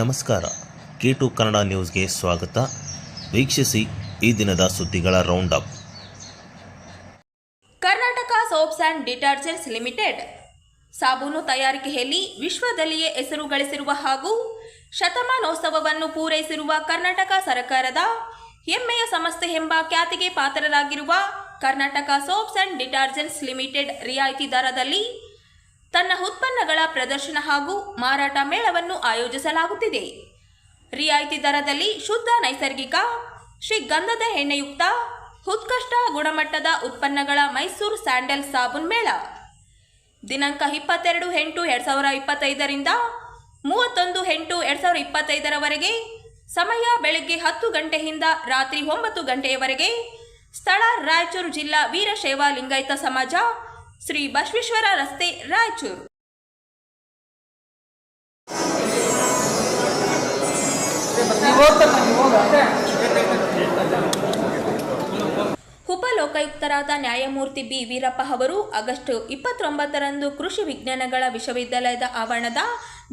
ನಮಸ್ಕಾರ. K to Kannada ನ್ಯೂಸ್ಗೆ ಸ್ವಾಗತ. ವೀಕ್ಷಿಸಿ ಈ ದಿನದ ಸುದ್ದಿಗಳ round up Karnataka soaps and detergents limited. ಸಾಬೂನು ತಯಾರಿಕೆಯಲ್ಲಿ ವಿಶ್ವದಲ್ಲಿಯೇ ಹೆಸರು ಗಳಿಸಿರುವ ಹಾಗೂ ಶತಮಾನೋತ್ಸವವನ್ನು ಪೂರೈಸಿರುವ ಕರ್ನಾಟಕ ಸರ್ಕಾರದ ಹೆಮ್ಮೆಯ ಸಂಸ್ಥೆ ಎಂಬ ಖ್ಯಾತಿಗೆ ಪಾತ್ರರಾಗಿರುವ Karnataka soaps and detergents limited ರಿಯಾಯಿತಿ ದರದಲ್ಲಿ ತನ್ನ ಉತ್ಪನ್ನಗಳ ಪ್ರದರ್ಶನ ಹಾಗೂ ಮಾರಾಟ ಮೇಳವನ್ನು ಆಯೋಜಿಸಲಾಗುತ್ತಿದೆ. ರಿಯಾಯಿತಿ ದರದಲ್ಲಿ ಶುದ್ಧ, ನೈಸರ್ಗಿಕ ಶ್ರೀಗಂಧದ ಎಣ್ಣೆಯುಕ್ತ, ಉತ್ಕೃಷ್ಟ ಗುಣಮಟ್ಟದ ಉತ್ಪನ್ನಗಳ ಮೈಸೂರು ಸ್ಯಾಂಡಲ್ ಸಾಬೂನ್ ಮೇಳ. ದಿನಾಂಕ ಇಪ್ಪತ್ತೆರಡು ಎಂಟು ಎರಡು ಸಾವಿರ ಇಪ್ಪತ್ತೈದರಿಂದ ಮೂವತ್ತೊಂದು ಎಂಟು ಎರಡು ಸಾವಿರ ಇಪ್ಪತ್ತೈದರವರೆಗೆ, ಸಮಯ ಬೆಳಗ್ಗೆ ಹತ್ತು ಗಂಟೆಯಿಂದ ರಾತ್ರಿ ಒಂಬತ್ತು ಗಂಟೆಯವರೆಗೆ ಸ್ಥಳ ರಾಯಚೂರು ಜಿಲ್ಲಾ ವೀರಶೈವ ಲಿಂಗಾಯತ ಸಮಾಜ ಶ್ರೀ ಬಸವೇಶ್ವರ ರಸ್ತೆ, ರಾಯಚೂರು. ಉಪಲೋಕಾಯುಕ್ತರಾದ ನ್ಯಾಯಮೂರ್ತಿ ಬಿ. ವೀರಪ್ಪ ಅವರು ಆಗಸ್ಟ್ ಇಪ್ಪತ್ತೊಂಬತ್ತರಂದು ಕೃಷಿ ವಿಜ್ಞಾನಗಳ ವಿಶ್ವವಿದ್ಯಾಲಯದ ಆವರಣದ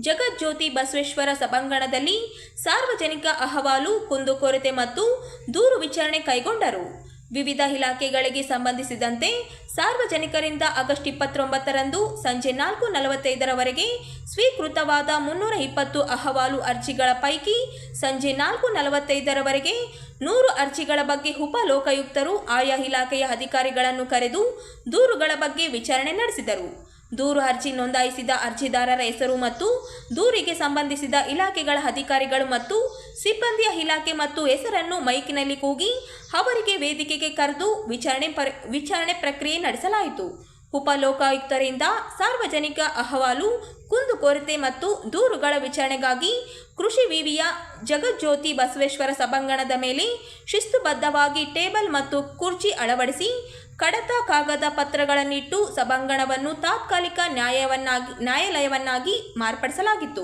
ಜಗಜ್ಯೋತಿ ಬಸವೇಶ್ವರ ಸಭಾಂಗಣದಲ್ಲಿ ಸಾರ್ವಜನಿಕ ಅಹವಾಲು ಕುಂದುಕೊರತೆ ಮತ್ತು ದೂರು ವಿಚಾರಣೆ ಕೈಗೊಂಡರು. ವಿವಿಧ ಇಲಾಖೆಗಳಿಗೆ ಸಂಬಂಧಿಸಿದಂತೆ ಸಾರ್ವಜನಿಕರಿಂದ ಆಗಸ್ಟ್ ಇಪ್ಪತ್ತೊಂಬತ್ತರಂದು ಸಂಜೆ ನಾಲ್ಕು ನಲವತ್ತೈದರವರೆಗೆ ಸ್ವೀಕೃತವಾದ ಮುನ್ನೂರ ಇಪ್ಪತ್ತು ಅಹವಾಲು ಅರ್ಜಿಗಳ ಪೈಕಿ ಸಂಜೆ ನಾಲ್ಕು ನಲವತ್ತೈದರವರೆಗೆ ನೂರು ಅರ್ಜಿಗಳ ಬಗ್ಗೆ ಉಪಲೋಕಾಯುಕ್ತರು ಆಯಾ ಇಲಾಖೆಯ ಅಧಿಕಾರಿಗಳನ್ನು ಕರೆದು ದೂರುಗಳ ಬಗ್ಗೆ ವಿಚಾರಣೆ ನಡೆಸಿದರು. ದೂರು ಅರ್ಜಿ ನೋಂದಾಯಿಸಿದ ಅರ್ಜಿದಾರರ ಹೆಸರು ಮತ್ತು ದೂರಿಗೆ ಸಂಬಂಧಿಸಿದ ಇಲಾಖೆಗಳ ಅಧಿಕಾರಿಗಳು ಮತ್ತು ಸಿಬ್ಬಂದಿಯ ಇಲಾಖೆ ಮತ್ತು ಹೆಸರನ್ನು ಮೈಕಿನಲ್ಲಿ ಕೂಗಿ ಅವರಿಗೆ ವೇದಿಕೆಗೆ ಕರೆದು ವಿಚಾರಣೆ ಪರ್, ವಿಚಾರಣೆ ಪ್ರಕ್ರಿಯೆ ನಡೆಸಲಾಯಿತು. ಉಪಲೋಕಾಯುಕ್ತರಿಂದ ಸಾರ್ವಜನಿಕ ಅಹವಾಲು ಕುಂದುಕೊರತೆ ಮತ್ತು ದೂರುಗಳ ವಿಚಾರಣೆಗಾಗಿ ಕೃಷಿ ವಿವಿಯ ಜಗಜ್ಯೋತಿ ಬಸವೇಶ್ವರ ಸಭಾಂಗಣದ ಮೇಲೆ ಶಿಸ್ತುಬದ್ಧವಾಗಿ ಟೇಬಲ್ ಮತ್ತು ಕುರ್ಚಿ ಅಳವಡಿಸಿ ಕಡತ ಕಾಗದ ಪತ್ರಗಳನ್ನಿಟ್ಟು ಸಭಾಂಗಣವನ್ನು ತಾತ್ಕಾಲಿಕ ನ್ಯಾಯವನ್ನಾಗಿ ನ್ಯಾಯಾಲಯವನ್ನಾಗಿ ಮಾರ್ಪಡಿಸಲಾಗಿತ್ತು.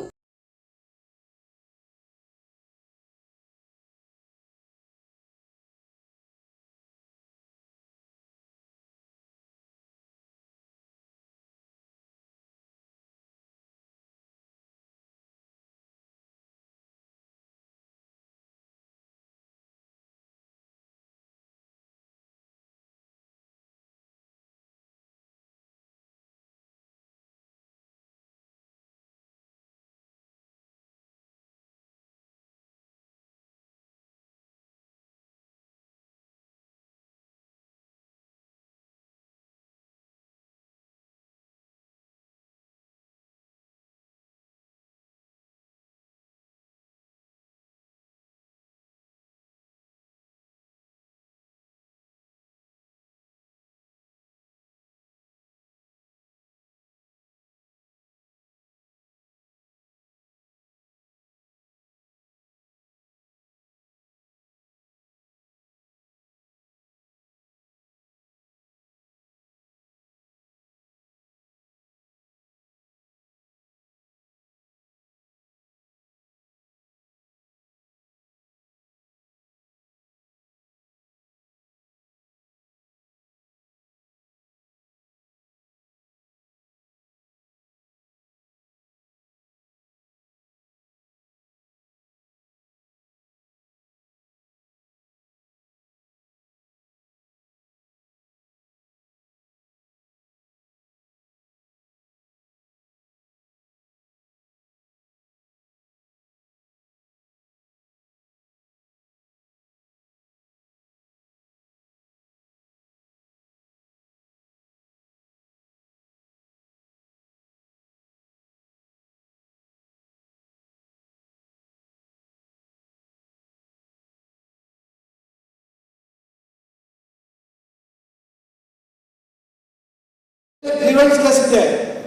ಗ್ರೀವೆನ್ಸ್ ಕೇಸ್ ಇದೆ.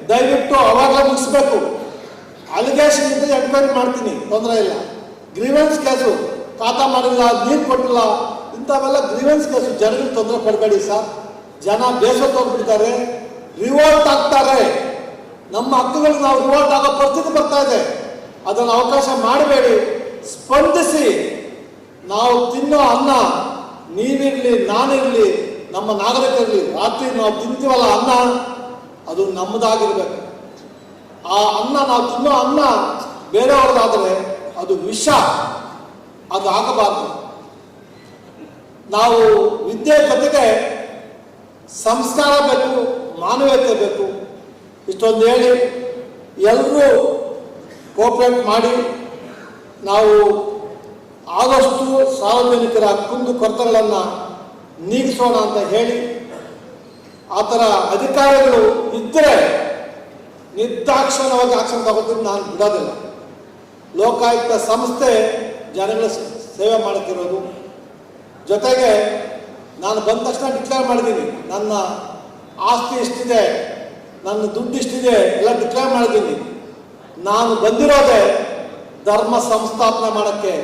ದಯವಿಟ್ಟು ಅವಾಗ ಮುಗಿಸ್ಬೇಕು. ಅಲಿಗೇಷನ್ ಇದ್ದರೆ ಎನ್ಕ್ವೈರಿ ಮಾಡ್ತೀನಿ, ತೊಂದರೆ ಇಲ್ಲ. ಗ್ರೀವೆನ್ಸ್ ಕೇಸು, ಖಾತಾ ಮಾಡಿಲ್ಲ, ನೀರು ಕೊಟ್ಟಿಲ್ಲ, ಇಂಥವೆಲ್ಲ ಗ್ರೀವೆನ್ಸ್ ಕೇಸು, ಜನರಿಗೆ ತೊಂದರೆ ಕೊಡಬೇಡಿ ಸರ್. ಜನ ಬೇಸತ್ತು ಹೋಗ್ಬಿಡ್ತಾರೆ ರಿವೋಲ್ಟ್ ಆಗ್ತಾರೆ. ನಮ್ಮ ಹಕ್ಕುಗಳು ನಾವು ರಿವೋಲ್ಟ್ ಆಗೋ ಪರಿಸ್ಥಿತಿ ಬರ್ತಾ ಇದೆ. ಅದನ್ನು ಅವಕಾಶ ಮಾಡಬೇಡಿ. ಸ್ಪಂದಿಸಿ. ನಾವು ತಿನ್ನೋ ಅನ್ನ ನೀವಿರಲಿ ನಾನಿರಲಿ ನಮ್ಮ ನಾಗರಿಕರಲ್ಲಿ ರಾತ್ರಿ ನಾವು ತಿಂತೀವಲ್ಲ ಅನ್ನ, ಅದು ನಮ್ಮದಾಗಿರ್ಬೇಕು. ಆ ಅನ್ನ ನಾವು ತಿನ್ನೋ ಅನ್ನ ಬೇರೆಯವ್ರದ್ದಾದರೆ ಅದು ವಿಷ, ಅದು ಆಗಬಾರದು. ನಾವು ವಿದ್ಯೆ ಜೊತೆಗೆ ಸಂಸ್ಕಾರ ಬೇಕು, ಮಾನವೀಯತೆ ಬೇಕು. ಇಷ್ಟೊಂದು ಹೇಳಿ ಎಲ್ಲರೂ ಕೋಪರೇಟ್ ಮಾಡಿ ನಾವು ಆದಷ್ಟು ಸಾರ್ವಜನಿಕರ ಕುಂದು ಕೊರತೆಗಳನ್ನು ನೀಗಿಸೋಣ ಅಂತ ಹೇಳಿ ಆ ಥರ ಅಧಿಕಾರಿಗಳು ಇದ್ದರೆ ನಿರ್ದಾಕ್ಷಿಣ್ಯವಾಗಿ ಆಕ್ಷನ್ ತಗೋತೀನಿ ನಾನು ಬಿಡೋದಿಲ್ಲ. ಲೋಕಾಯುಕ್ತ ಸಂಸ್ಥೆ ಜನಗಳ ಸೇವೆ ಮಾಡುತ್ತಿರೋದು. ಜೊತೆಗೆ ನಾನು ಬಂದ ತಕ್ಷಣ ಡಿಕ್ಲೇರ್ ಮಾಡಿದ್ದೀನಿ. ನನ್ನ ಆಸ್ತಿ ಎಷ್ಟಿದೆ, ನನ್ನ ದುಡ್ಡು ಎಷ್ಟಿದೆ ಎಲ್ಲ ಡಿಕ್ಲೇರ್ ಮಾಡಿದ್ದೀನಿ. ನಾನು ಬಂದಿರೋದೆ ಧರ್ಮ ಸಂಸ್ಥಾಪನೆ ಮಾಡೋಕ್ಕೆ.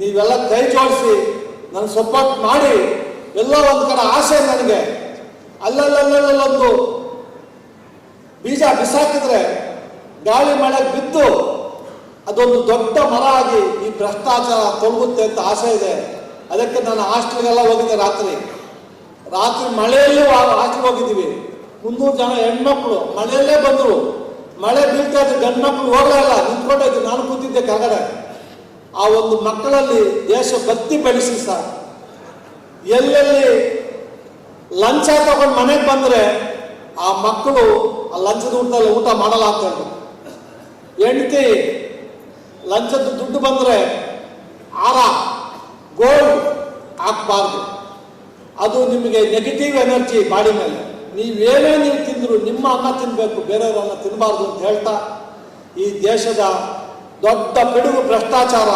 ನೀವೆಲ್ಲ ಕೈ ಜೋಡಿಸಿ ನನ್ನ ಸಪೋರ್ಟ್ ಮಾಡಿ. ಎಲ್ಲ ಒಂದು ಕಡೆ ಆಸೆ ನನಗೆ. ಅಲ್ಲಲ್ಲಲ್ಲಲ್ಲೊಂದು ಬೀಜ ಬಿಸಾಕಿದ್ರೆ ಗಾಳಿ ಮಳೆ ಬಿದ್ದು ಅದೊಂದು ದೊಡ್ಡ ಮರ ಆಗಿ ಈ ಭ್ರಷ್ಟಾಚಾರ ತೊಲಗುತ್ತೆ ಅಂತ ಆಸೆ ಇದೆ. ಅದಕ್ಕೆ ನಾನು ಹಾಸ್ಟೆಲ್ಗೆಲ್ಲ ಹೋಗಿದ್ದೆ ರಾತ್ರಿ. ರಾತ್ರಿ ಮಳೆಯಲ್ಲೂ ಹಾಸ್ಟೆಲ್ ಹೋಗಿದ್ದೀವಿ. ಮುನ್ನೂರು ಜನ ಹೆಣ್ಮಕ್ಳು ಮಳೆಯಲ್ಲೇ ಬಂದರು. ಮಳೆ ಬೀಳ್ತಾ ಇದ್ರೆ ಗಂಡು ಮಕ್ಕಳು ಹೋಗಲೇ ಇಲ್ಲ ನಿಂತ್ಕೊಂಡಿದ್ದು ನಾನು ಕೂತಿದ್ದೆ ಕೆಳಗಡೆ. ಆ ಒಂದು ಮಕ್ಕಳಲ್ಲಿ ದೇಶ ಭಕ್ತಿ ಬೆಳೆಸಿ ಸರ್. ಎಲ್ಲೆಲ್ಲಿ ಲಂಚ ತಗೊಂಡು ಮನೆಗೆ ಬಂದರೆ ಆ ಮಕ್ಕಳು ಆ ಲಂಚದ ಊಟದಲ್ಲಿ ಊಟ ಮಾಡಲ್ಲ ಹೆಂಡತಿ ಲಂಚದ ದುಡ್ಡು ಬಂದರೆ ಆರ ಗೋಲ್ಡ್ ಹಾಕ್ಬಾರ್ದು. ಅದು ನಿಮಗೆ ನೆಗೆಟಿವ್ ಎನರ್ಜಿ ಬಾಡಿ ಮೇಲೆ. ನೀವೇನೇ ನೀವು ತಿಂದ್ರು ನಿಮ್ಮ ಅನ್ನ ತಿನ್ನಬೇಕು ಬೇರೆಯವ್ರ ಅನ್ನ ತಿನ್ನಬಾರ್ದು ಅಂತ ಹೇಳ್ತಾ ಈ ದೇಶದ ದೊಡ್ಡ ಪಿಡುಗು ಭ್ರಷ್ಟಾಚಾರ,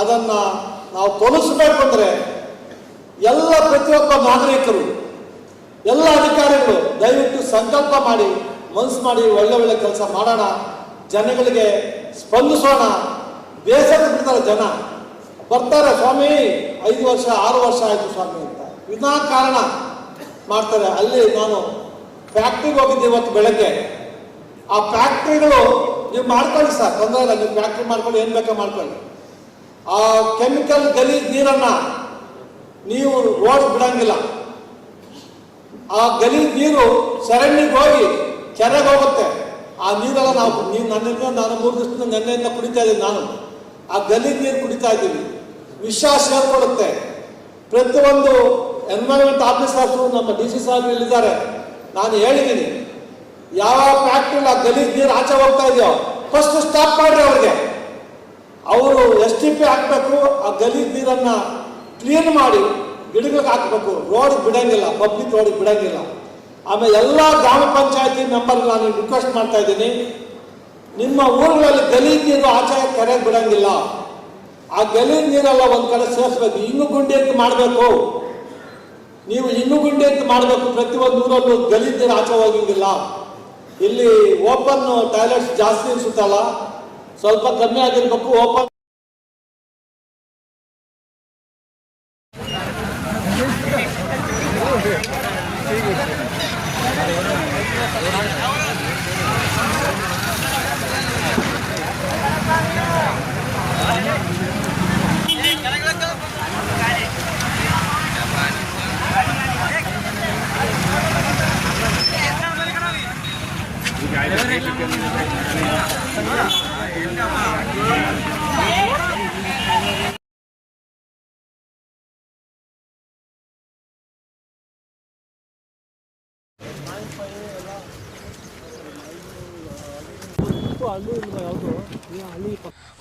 ಅದನ್ನು ನಾವು ತೊಲಗಿಸ್ಬೇಕು ಅಂದರೆ ಎಲ್ಲ ಪ್ರತಿಯೊಬ್ಬ ನಾಗರಿಕರು, ಎಲ್ಲ ಅಧಿಕಾರಿಗಳು ದಯವಿಟ್ಟು ಸಂಕಲ್ಪ ಮಾಡಿ, ಮನಸ್ಸು ಮಾಡಿ ಒಳ್ಳೆ ಒಳ್ಳೆ ಕೆಲಸ ಮಾಡೋಣ, ಜನಗಳಿಗೆ ಸ್ಪಂದಿಸೋಣ. ಬೇಸರ ಜನ ಬರ್ತಾರೆ, ಸ್ವಾಮಿ, ಐದು ವರ್ಷ, ಆರು ವರ್ಷ ಆಯಿತು ಸ್ವಾಮಿ ಅಂತ. ವಿನಾ ಕಾರಣ ಮಾಡ್ತಾರೆ. ಅಲ್ಲಿ ನಾನು ಫ್ಯಾಕ್ಟ್ರಿಗೆ ಹೋಗಿದ್ದೆ ಇವತ್ತು ಬೆಳಗ್ಗೆ. ಆ ಫ್ಯಾಕ್ಟ್ರಿಗಳು ನೀವು ಮಾಡ್ಕೊಳ್ಳಿ ಸರ್, ತೊಂದರೆ ಇಲ್ಲ. ನೀವು ಫ್ಯಾಕ್ಟ್ರಿ ಮಾಡ್ಕೊಳ್ಳಿ, ಏನು ಬೇಕೋ ಮಾಡ್ಕೊಳ್ಳಿ. ಆ ಕೆಮಿಕಲ್ ಗಲೀಜ್ ನೀರನ್ನ ನೀವು ರೋಡ್ ಬಿಡಂಗಿಲ್ಲ. ಆ ಗಲಿ ನೀರು ಸರಣಿಗೆ ಹೋಗಿ ಕೆರೆಗೆ ಹೋಗುತ್ತೆ. ಆ ನೀರೆಲ್ಲ ನಾವು ನೀವು ನನ್ನಿಂದ ನಾನು ಮೂರು ದಿವಸದಿಂದ ನೆನ್ನೆಯಿಂದ ಕುಡಿತಾ ಇದ್ದೀನಿ ನಾನು. ಆ ಗಲಿ ನೀರು ಕುಡಿತಾ ಇದ್ದೀನಿ. ವಿಷ ಸೇರ್ಕೊಳ್ಳುತ್ತೆ ಪ್ರತಿಯೊಂದು ಎನ್ವೈರನ್ಮೆಂಟ್ ಆಫೀಸರ್ಸು ನಮ್ಮ ಡಿ ಸಿ ಸಾಹೇಬ್ ಇಲ್ಲಿದ್ದಾರೆ. ನಾನು ಹೇಳಿದ್ದೀನಿ, ಯಾವ ಫ್ಯಾಕ್ಟ್ರಿಲಿ ಆ ಗಲಿ ನೀರು ಆಚೆ ಹೋಗ್ತಾ ಇದೆಯೋ ಫಸ್ಟ್ ಸ್ಟಾಪ್ ಮಾಡ್ರಿ ಅವ್ರಿಗೆ. ಅವರು ಎಸ್ ಟಿ ಪಿ ಹಾಕಬೇಕು, ಆ ಗಲಿ ನೀರನ್ನ ಕ್ಲೀನ್ ಮಾಡಿ ಗಿಡಗಳಿಗೆ ಹಾಕಬೇಕು. ರೋಡ್ ಬಿಡಂಗಿಲ್ಲ ಪಬ್ಲಿಕ್ ರೋಡ್ ಬಿಡಂಗಿಲ್ಲ. ಆಮೇಲೆ ಎಲ್ಲ ಗ್ರಾಮ ಪಂಚಾಯತಿ ಮೆಂಬರ್ ನಾನು ರಿಕ್ವೆಸ್ಟ್ ಮಾಡ್ತಾ ಇದ್ದೀನಿ. ನಿಮ್ಮ ಊರುಗಳಲ್ಲಿ ಗಲಿ ನೀರು ಆಚೆ ಕೆರೆಗೆ ಬಿಡಂಗಿಲ್ಲ. ಆ ಗಲಿ ನೀರೆಲ್ಲ ಒಂದ್ ಕಡೆ ಸೇರಿಸ್ಬೇಕು. ಇನ್ನು ಗುಂಡಿ ಅಂತ ಮಾಡಬೇಕು. ನೀವು ಇನ್ನು ಗುಂಡಿ ಅಂತ ಮಾಡಬೇಕು. ಪ್ರತಿಯೊಂದು ಊರಲ್ಲೂ ಗಲಿ ನೀರು ಆಚೆ ಹೋಗಿಂಗಿಲ್ಲ. ಇಲ್ಲಿ ಓಪನ್ ಟಾಯ್ಲೆಟ್ಸ್ ಜಾಸ್ತಿ ಅನಿಸುತ್ತಲ್ಲ. ಸ್ವಲ್ಪ ಕಮ್ಮಿ ಆಗಿರ್ಬೇಕು ಓಪನ್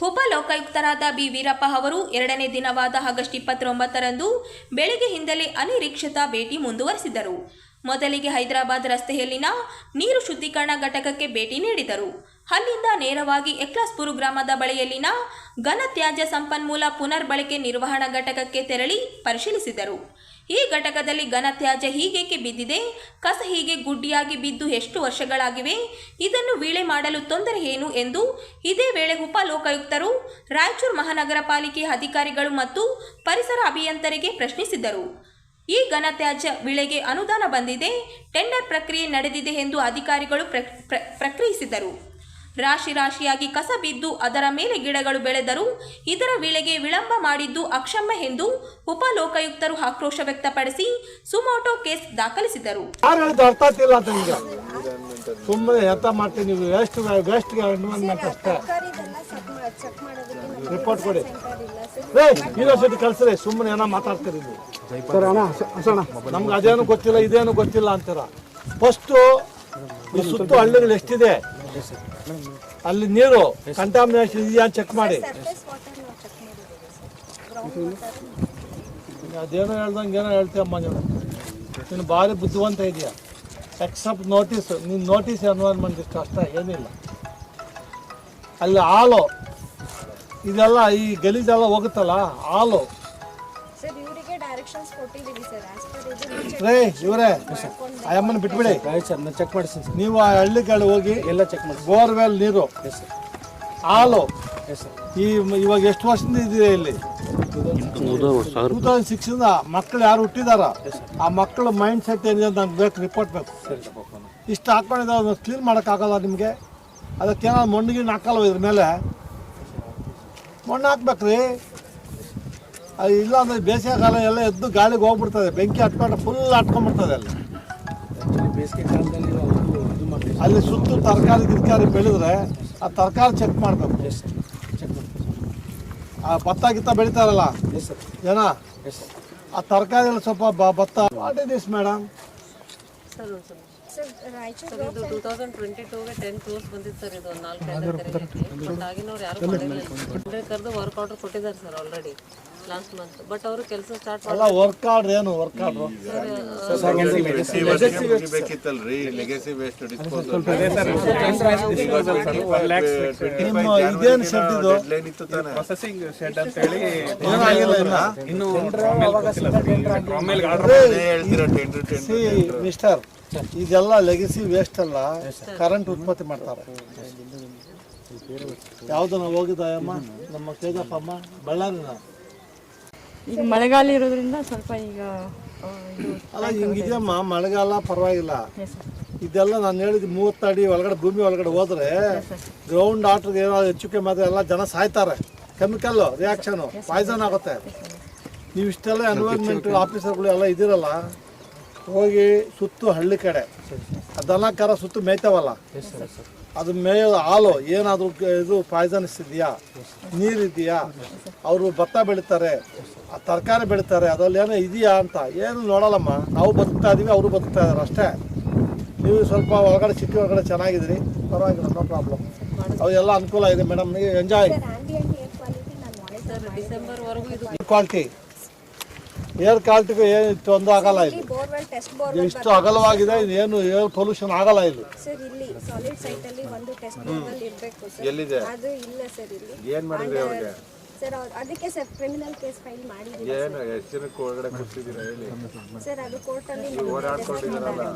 ಉಪ ಲೋಕಾಯುಕ್ತರಾದ ಬಿ. ವೀರಪ್ಪ ಅವರು ಎರಡನೇ ದಿನವಾದ ಆಗಸ್ಟ್ ಇಪ್ಪತ್ತೊಂಬತ್ತರಂದು ಬೆಳಗ್ಗೆಯಿಂದಲೇ ಅನಿರೀಕ್ಷಿತ ಭೇಟಿ ಮುಂದುವರೆಸಿದರು. ಮೊದಲಿಗೆ ಹೈದರಾಬಾದ್ ರಸ್ತೆಯಲ್ಲಿನ ನೀರು ಶುದ್ಧೀಕರಣ ಘಟಕಕ್ಕೆ ಭೇಟಿ ನೀಡಿದರು. ಅಲ್ಲಿಂದ ನೇರವಾಗಿ ಎಕ್ಲಾಸ್ಪುರು ಗ್ರಾಮದ ಬಳಿಯಲ್ಲಿನ ಘನತ್ಯಾಜ್ಯ ಸಂಪನ್ಮೂಲ ಪುನರ್ಬಳಕೆ ನಿರ್ವಹಣಾ ಘಟಕಕ್ಕೆ ತೆರಳಿ ಪರಿಶೀಲಿಸಿದರು. ಈ ಘಟಕದಲ್ಲಿ ಘನತ್ಯಾಜ್ಯ ಹೀಗೇಕೆ ಬಿದ್ದಿದೆ? ಕಸ ಹೀಗೆ ಗುಡ್ಡಿಯಾಗಿ ಬಿದ್ದು ಎಷ್ಟು ವರ್ಷಗಳಾಗಿವೆ? ಇದನ್ನು ವೀಳೆ ಮಾಡಲು ತೊಂದರೆ ಏನು ಎಂದು ಇದೇ ವೇಳೆ ಉಪ ಲೋಕಾಯುಕ್ತರು ರಾಯಚೂರು ಮಹಾನಗರ ಪಾಲಿಕೆ ಅಧಿಕಾರಿಗಳು ಮತ್ತು ಪರಿಸರ ಅಭಿಯಂತರಿಗೆ ಪ್ರಶ್ನಿಸಿದರು. ಈ ಘನತ್ಯಾಜ್ಯ ವಿಳೆಗೆ ಅನುದಾನ ಬಂದಿದೆ, ಟೆಂಡರ್ ಪ್ರಕ್ರಿಯೆ ನಡೆದಿದೆ ಎಂದು ಅಧಿಕಾರಿಗಳು ಪ್ರ- ಪ್ರ- ಪ್ರಕ್ರಿಯಿಸಿದರು. ರಾಶಿ ರಾಶಿಯಾಗಿ ಕಸ ಬಿದ್ದು ಅದರ ಮೇಲೆ ಗಿಡಗಳು ಬೆಳೆದರೂ ಇದರ ವೇಳೆಗೆ ವಿಳಂಬ ಮಾಡಿದ್ದು ಅಕ್ಷಮ್ಯ ಎಂದು ಉಪಲೋಕಾಯುಕ್ತರು ಆಕ್ರೋಶ ವ್ಯಕ್ತಪಡಿಸಿ ಸುಮೋಟೋ ಕೇಸ್ ದಾಖಲಿಸಿದರು. ಸುಮ್ಮನೆ ಎತ್ತ ಮಾಡ್ತೀನಿ ರಿಪೋರ್ಟ್ ಕೊಡಿ. ಕಳ್ಸ್ರಿ ಸುಮ್ಮನೆ ಏನೋ ಮಾತಾಡ್ತೀರಿ ನಮ್ಗೆ ಅದೇನು ಗೊತ್ತಿಲ್ಲ, ಇದೇನು ಗೊತ್ತಿಲ್ಲ ಅಂತೀರ. ಫಸ್ಟು ಈ ಸುತ್ತ ಹಳ್ಳಿಗಳು ಎಷ್ಟಿದೆ? ಅಲ್ಲಿ ನೀರು ಕಂಟಾಮಿನೇಷನ್ ಇದೆಯಾ ಅಂತ ಚೆಕ್ ಮಾಡಿ. ಅದೇನೋ ಹೇಳ್ದಂಗೆ ಏನೋ ಹೇಳ್ತೀಯಮ್ಮ ನೀನು. ನೀನು ಭಾರಿ ಬುದ್ಧಿವಂತ ಇದೆಯಾ. ಎಕ್ಸೆಪ್ಟ್ ನೋಟಿಸ್ ನೀನು ನೋಟಿಸ್ ಎನ್ವೈರ್ಮೆಂಟ್ ಇಷ್ಟು. ಅಷ್ಟೇ ಏನಿಲ್ಲ. ಅಲ್ಲಿ ಹಾಲು ಇದೆಲ್ಲ ಈ ಗಲೀಜೆಲ್ಲ ಹೋಗುತ್ತಲ್ಲ ಹಾಲು. ಇವರೇ. ಆ ಅಮ್ಮನ ಬಿಟ್ಬಿಡಿ. ಸರ್ ನಾನು ಚೆಕ್ ಮಾಡಿಸ್ತೀನಿ ಸರ್. ನೀವು ಆ ಹಳ್ಳಿಗಳು ಹೋಗಿ ಎಲ್ಲ ಚೆಕ್ ಮಾಡಿ ಬೋರ್ವೆಲ್ ನೀರು ಎಸ್ ಸರ್ ಹಾಲು ಎಸ್ ಸರ್ ಈ ಇವಾಗ ಎಷ್ಟು ವರ್ಷದಿಂದ ಇದೆಯಾ ಇಲ್ಲಿ? ಟೂ ತೌಸಂಡ್ ಸಿಕ್ಸ್ ಇಂದ ಮಕ್ಕಳು ಯಾರು ಹುಟ್ಟಿದಾರ? ಆ ಮಕ್ಕಳ ಮೈಂಡ್ ಸೆಟ್ ಏನಿದೆ ಅಂತ ನಮ್ಗೆ ಬೇಕು ರಿಪೋರ್ಟ್ ಬೇಕು. ಇಷ್ಟು ಹಾಕೊಂಡಿದ್ದಾವೆ ಕ್ಲೀನ್ ಮಾಡೋಕ್ಕಾಗಲ್ಲ ನಿಮಗೆ? ಅದಕ್ಕೆ ಏನಾದ್ರು ಮಣ್ಣು ಗಿಣ್ಣು ಹಾಕಲ್ವ ಇದ್ರ ಮೇಲೆ? ಮಣ್ಣು ಹಾಕ್ಬೇಕ್ರಿ. ಅದು ಇಲ್ಲ ಅಂದ್ರೆ ಬೇಸಿಗೆ ಕಾಲ ಎಲ್ಲ ಎದ್ದು ಗಾಳಿಗೆ ಹೋಗ್ಬಿಡ್ತದೆ. ಬೆಂಕಿ ಹಾಕ್ಕೊಂಡು ಫುಲ್ ಹಾಟ್ಕೊಂಡ್ಬಿಡ್ತದೆ ಅಲ್ಲಿ. ಬೇಸಿಗೆ ಕಾಲದಲ್ಲಿ ನಾವು ಇದು ಇದು ಮಾಡ್ತೀವಿ. ಅಲ್ಲಿ ಸುತ್ತು ತರಕಾರಿ ಗಿರ್ಕಾರಿ ಬೆಳೆದ್ರೆ ಆ ತರಕಾರಿ ಚೆಕ್ ಮಾಡ್ಬೇಕು. ಎಸ್ ಸರ್ ಚೆಕ್ ಆ ಭತ್ತ ಗಿತ್ತ ಬೆಳಿತಾರಲ್ಲ? ಎಸ್ ಸರ್ ಏನ? ಎಸ್ ಸರ್ ಆ ತರಕಾರಿ ಸ್ವಲ್ಪ ಬ- ಭತ್ತ. What is this madam sir Raichur ಇದು ಟೂ ತೌಸಂಡ್ ಟ್ವೆಂಟಿ ಟೂಗೆ ಟೆನ್ ಕ್ರೋರ್ಸ್ ಬಂದಿತ್ತು ಸರ್ ಇದು ಒಂದು ನಾಲ್ಕು ಆಗಿನವ್ರು ಯಾರು ಕರೆದು ವರ್ಕ್ ಆರ್ಡರ್ ಕೊಟ್ಟಿದ್ದಾರೆ sir already last month but ಅವರು ಕೆಲಸ ಸ್ಟಾರ್ಟ್ ಅಲ್ಲ ವರ್ಕ್ ಆರ್ಡ್ರ್ ಏನು ವರ್ಕ್ ಆರ್ಡ್ರು ಬೇಕಿತ್ತಲ್ರಿ ಲೆಗೆಸಿ ವೇಸ್ಟ್ ಡಿಸ್ಪೋಸಲ್ ನಿಮ್ಮ ಇದೇನು ಶೆಡ್ ಇದು? ಲೈನ್ ಇತ್ತು ತಾನೆ? ಪ್ರೊಸೆಸಿಂಗ್ ಶೆಡ್ ಅಂತ ಹೇಳಿ ಏನಾಗಿಲ್ಲ ಇನ್ನ ಇನ್ನು ಆಮೇಲೆ ಅದೇ ಹೇಳ್ತೀರಾ ಟೆಂಡರ್ ಟೆಂಡರ್ ಮಿಸ್ಟರ್ ಇದೆಲ್ಲ ಲೆಗಸಿ ವೇಸ್ಟ್ ಅಲ್ಲ ಕರೆಂಟ್ ಉತ್ಪತ್ತಿ ಮಾಡ್ತಾರೆ. ಯಾವ್ದು ನಾವು ಹೋಗಿದ್ದಾಯಮ್ಮ? ನಮ್ಮ ತೇಜಪ್ಪ ಅಮ್ಮ ಬಳ್ಳಾರಿನ. ಈಗ ಮಳೆಗಾಲ ಇರೋದ್ರಿಂದ ಸ್ವಲ್ಪ ಈಗ ಆ, ಇದು ಅಲ್ಲ ಹಿಂಗಿದೆಯಮ್ಮ ಮಳೆಗಾಲ ಪರವಾಗಿಲ್ಲ. ಇದೆಲ್ಲ ನಾನು ಹೇಳಿದ ಮೂವತ್ತು ಅಡಿ ಒಳಗಡೆ ಭೂಮಿ ಒಳಗಡೆ ಹೋದ್ರೆ ಗ್ರೌಂಡ್ ಆಟ್ರಿಗೆ ಏನಾದ್ರು ಹೆಚ್ಚು ಕಮ್ಮಿ ಆದ್ರೆ ಎಲ್ಲ ಜನ ಸಾಯ್ತಾರೆ. ಕೆಮಿಕಲ್ಲು ರಿಯಾಕ್ಷನು ಪಾಯ್ಸನ್ ಆಗುತ್ತೆ. ನೀವು ಇಷ್ಟೆಲ್ಲ ಎನ್ವೈರ್ಮೆಂಟ್ ಆಫೀಸರ್ಗಳು ಎಲ್ಲ ಇದಿರಲ್ಲ ಹೋಗಿ ಸುತ್ತು ಹಳ್ಳಿ ಕಡೆ. ಆ ದನ ಕರ ಸುತ್ತು ಮೇಯ್ತಾವಲ್ಲ? ಅದು ಮೇಯೋದು ಹಾಲು ಏನಾದರೂ ಇದು ಪಾಯ್ಸನ್ಸ್ ಇದೆಯಾ? ನೀರಿದೆಯಾ? ಅವರು ಭತ್ತ ಬೆಳಿತಾರೆ. ಆ ತರಕಾರಿ ಬೆಳಿತಾರೆ ಅದರಲ್ಲಿ ಏನೋ ಇದೆಯಾ ಅಂತ ಏನು ನೋಡಲ್ಲಮ್ಮ. ನಾವು ಬದುಕ್ತಾ ಇದ್ದೀವಿ ಅವರು ಬದುಕ್ತಾ ಇದ್ದಾರೆ ಅಷ್ಟೇ. ನೀವು ಸ್ವಲ್ಪ ಒಳಗಡೆ ಸಿಟಿ ಒಳಗಡೆ ಚೆನ್ನಾಗಿದ್ದೀರಿ ಪರವಾಗಿಲ್ಲ ನೋ ಪ್ರಾಬ್ಲಮ್ ಅವೆಲ್ಲ ಅನುಕೂಲ ಇದೆ ಮೇಡಮ್ ನೀವು ಎಂಜಾಯ್ ಕ್ವಾಲಿಟಿ ನಾನು ಮಾನಿಟರ್ ಡಿಸೆಂಬರ್ವರೆಗೂ ಇದು ಕ್ವಾಲಿಟಿ ಏರ್ ಕ್ವಾಲಿಟಿಗೂ ಏನು ತೊಂದರೆ ಆಗಲ್ಲ ಇಲ್ಲಿ. ಇಷ್ಟು ಅಗಲವಾಗಿದೆ ಏನು ಏರ್ ಪೊಲ್ಯೂಷನ್ ಆಗಲ್ಲ ಇಲ್ಲಿ. ಸರ್ ಇಲ್ಲಿ ಸಾಲಿಡ್ ಸೈಟ್ ಅಲ್ಲಿ ಒಂದು ಟೆಸ್ಟ್ ಬೋರ್ವೆಲ್ ಇರಬೇಕು ಸರ್. ಎಲ್ಲಿದೆ? ಅದು ಇಲ್ಲ ಸರ್ ಇಲ್ಲಿ. ಏನ್ ಮಾಡಿದ್ರಿ ಅವ್ರಿಗೆ? ಸರ್ ಅದಕ್ಕೆ ಸರ್ ಕ್ರಿಮಿನಲ್ ಕೇಸ್ ಫೈಲ್ ಮಾಡಿದ್ದೀವಿ ಏನು ಎಷ್ಟು ಜನಕ್ಕೆ ಒಳಗಡೆ ಕೂತಿದ್ದೀರಾ ಹೇಳಿ? ಸರ್ ಅದು ಕೋರ್ಟ್ ಅಲ್ಲಿ